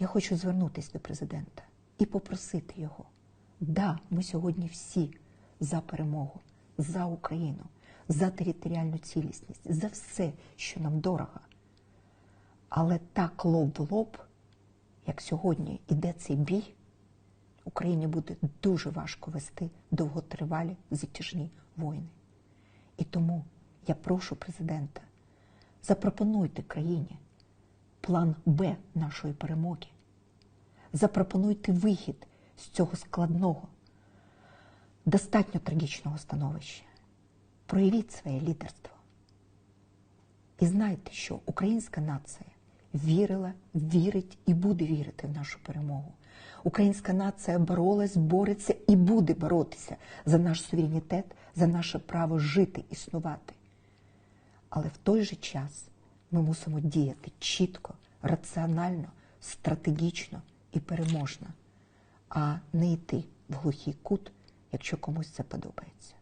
Я хочу звернутися до президента і попросити його. Да, ми сьогодні всі за перемогу, за Україну, за територіальну цілісність, за все, що нам дорого. Але так лоб в лоб, як сьогодні іде цей бій, Україні буде дуже важко вести довготривалі затяжні воїни. І тому я прошу президента, запропонуйте країні план Б нашої перемоги. Запропонуйте вихід з цього складного, достатньо трагічного становища. Проявіть своє лідерство. І знайте, що українська нація вірила, вірить і буде вірити в нашу перемогу. Українська нація боролась, бореться і буде боротися за наш суверенітет, за наше право жити, існувати. Але в той же час ми мусимо діяти чітко, раціонально, стратегічно і переможно, а не йти в глухий кут, якщо комусь це подобається.